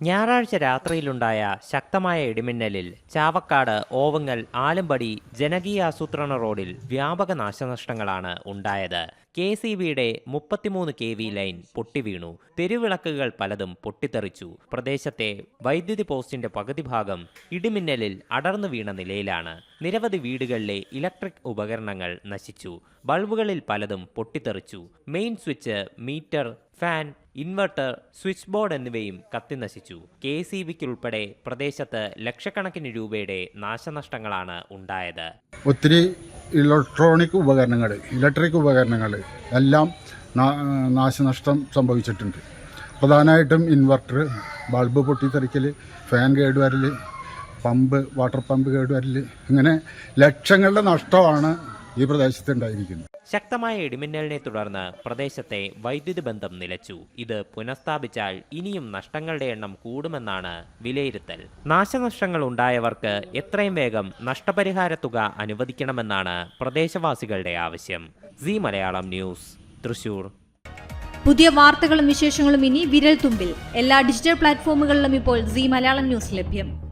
ഞായറാഴ്ച രാത്രിയിലുണ്ടായ ശക്തമായ ഇടിമിന്നലിൽ ചാവക്കാട് ഓവങ്ങൽ ആലമ്പടി ജനകീയ ആസൂത്രണ റോഡിൽ വ്യാപക നാശനഷ്ടങ്ങളാണ് ഉണ്ടായത്. കെ സി ബിയുടെ മുപ്പത്തിമൂന്ന് കെ വി ലൈൻ പൊട്ടിവീണു. തെരുവിളക്കുകൾ പലതും പൊട്ടിത്തെറിച്ചു. പ്രദേശത്തെ വൈദ്യുതി പോസ്റ്റിന്റെ പകുതി ഭാഗം ഇടിമിന്നലിൽ അടർന്നു വീണ നിലയിലാണ്. നിരവധി വീടുകളിലെ ഇലക്ട്രിക് ഉപകരണങ്ങൾ നശിച്ചു. ബൾബുകളിൽ പലതും പൊട്ടിത്തെറിച്ചു. Main switch meter fan inverter switch board എന്നിവയും കത്തിനശിച്ചു കെ സി ബിക്കുൾപ്പെടെ പ്രദേശത്ത് ലക്ഷക്കണക്കിന് രൂപയുടെ നാശനഷ്ടങ്ങളാണ് ഉണ്ടായത്. ഒത്തിരി ഇലക്ട്രോണിക് ഉപകരണങ്ങൾ ഇലക്ട്രിക് ഉപകരണങ്ങൾ എല്ലാം നാശനഷ്ടം സംഭവിച്ചിട്ടുണ്ട്. പ്രധാനമായിട്ടും ഇൻവെർട്ടർ ബൾബ് പൊട്ടിത്തെറിക്കൽ ഫാൻ കേടുവരൽ പമ്പ് വാട്ടർ പമ്പ് കേടുവരൽ ഇങ്ങനെ ലക്ഷങ്ങളുടെ നഷ്ടമാണ് ഈ പ്രദേശത്തുണ്ടായിരിക്കുന്നത് ശക്തമായ ഇടിമിന്നലിനെ തുടർന്ന് പ്രദേശത്തെ വൈദ്യുതി ബന്ധം നിലച്ചു. ഇത് പുനഃസ്ഥാപിച്ചാൽ ഇനിയും നഷ്ടങ്ങളുടെ എണ്ണം കൂടുമെന്നാണ് വിലയിരുത്തൽ. നാശനഷ്ടങ്ങൾ ഉണ്ടായവർക്ക് എത്രയും വേഗം നഷ്ടപരിഹാര തുക അനുവദിക്കണമെന്നാണ് പ്രദേശവാസികളുടെ ആവശ്യം. C Malayalam news Thrissur. പുതിയ വാർത്തകളും വിശേഷങ്ങളും ഇനി വിരൽ തുമ്പിൽ എല്ലാ ഡിജിറ്റൽ പ്ലാറ്റ്ഫോമുകളിലും ഇപ്പോൾ സി മലയാളം ന്യൂസ് ലഭ്യം.